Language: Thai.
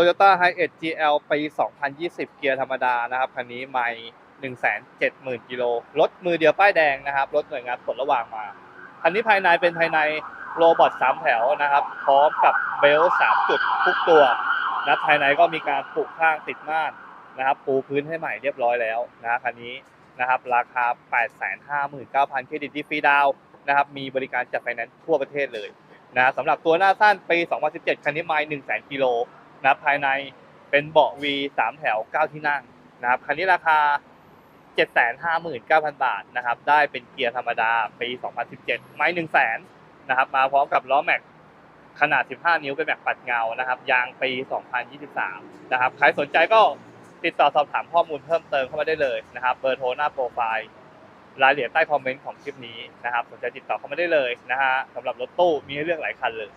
Toyota h i a c GL ปี2020 เกียร์ธรรมดานะครับคันนี้ไม่170,000กิโลรถมือเดียวป้ายแดงนะครับรถหน่วยงานปลระหว่างมา คันนี้ภายในเป็นภายในโรบอท3แถวนะครับ พร้อมกับเบลต์3จุดทุกตัวนะภายในก็มีการปลูกข้างติดม่านนะครับ ปูพื้นให้ใหม่เรียบร้อยแล้วนะคันนี้นะครับราคา 859,900เครดิตดีฟรีดาวนะครับมีบริการจัดไฟแนนซ์ทั่วประเทศเลยนะสำหรับตัวหน้าสั้นปี 2017 คันนี้ไม่100,000กิโล นะครับภายในเป็นเบาะ V 3แถว 9 ที่นั่งนะครับคันนี้ราคา 759,000 บาทนะครับ ได้เป็นเกียร์ธรรมดาปี 2017 ไม่1 0 0 0 0แนะครับ มาพร้อมกับล้อแม็กขนาด 15 นิ้วเป็นแม็กปัดเงานะครับ ยางปี 2023 นะครับ ใครสนใจก็ติดต่อสอบถามข้อมูลเพิ่มเติมเข้ามาได้เลยนะครับ เบอร์โทรหน้าโปรไฟล์ รายละเอียดใต้คอมเมนต์ของคลิปนี้นะครับ สนใจติดต่อเข้ามาได้เลยนะฮะสำหรับรถตู้มีให้เลือกหลายคันเลย